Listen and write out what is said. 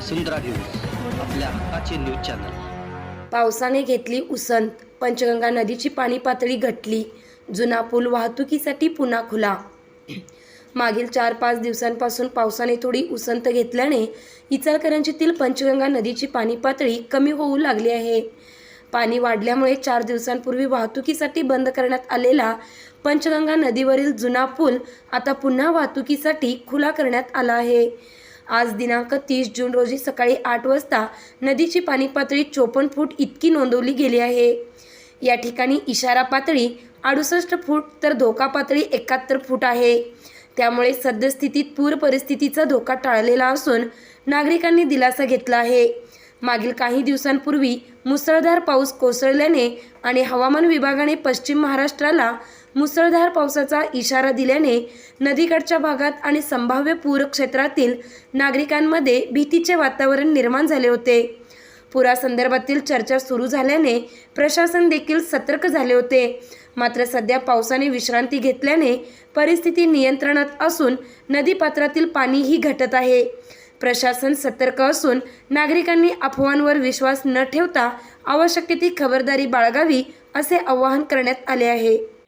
वसुंधरा news आपल्या हक्काचे news channel. पावसाने घेतली उसंत पंचगंगा नदीची पाणी पातळी घटली जुना पूल वाहतुकीसाठी पुन्हा खुला. मागील चार पाच दिवसांपासून पावसाने थोडी उसंत घेतल्याने इचलकरंजीतील पंचगंगा नदीची पाणी पातळी कमी होऊ लागली आहे. पाणी वाढल्यामुळे चार दिवसांपूर्वी वाहतुकीसाठी बंद करण्यात आलेला पंचगंगा नदीवरील जुना पूल आता पुन्हा वाहतुकीसाठी खुला करण्यात आला आहे. आज दिनांक तीस जून रोजी सकाळी आठ वाजता नदीची पाणी पातळी चोपन्न फूट इतकी नोंदवली गेली आहे. या ठिकाणी इशारा पातळी अडुसष्ट फूट तर धोका पातळी एकाहत्तर फूट आहे. त्यामुळे सद्यस्थितीत पूर परिस्थितीचा धोका टाळलेला असून नागरिकांनी दिलासा घेतला आहे. मागील काही दिवसांपूर्वी मुसळधार पाऊस कोसळल्याने आणि हवामान विभागाने पश्चिम महाराष्ट्राला मुसळधार पावसाचा इशारा दिल्याने नदीकडच्या भागात आणि संभाव्य पूरक्षेत्रातील नागरिकांमध्ये भीतीचे वातावरण निर्माण झाले होते. पुरासंदर्भातील चर्चा सुरू झाल्याने प्रशासन देखील सतर्क झाले होते. मात्र सध्या पावसाने विश्रांती घेतल्याने परिस्थिती नियंत्रणात असून नदीपात्रातील पाणीही घटत आहे. प्रशासन सतर्क असून नागरिकांनी अफवांवर विश्वास न ठेवता आवश्यक ती खबरदारी बाळगावी असे आवाहन करण्यात आले आहे.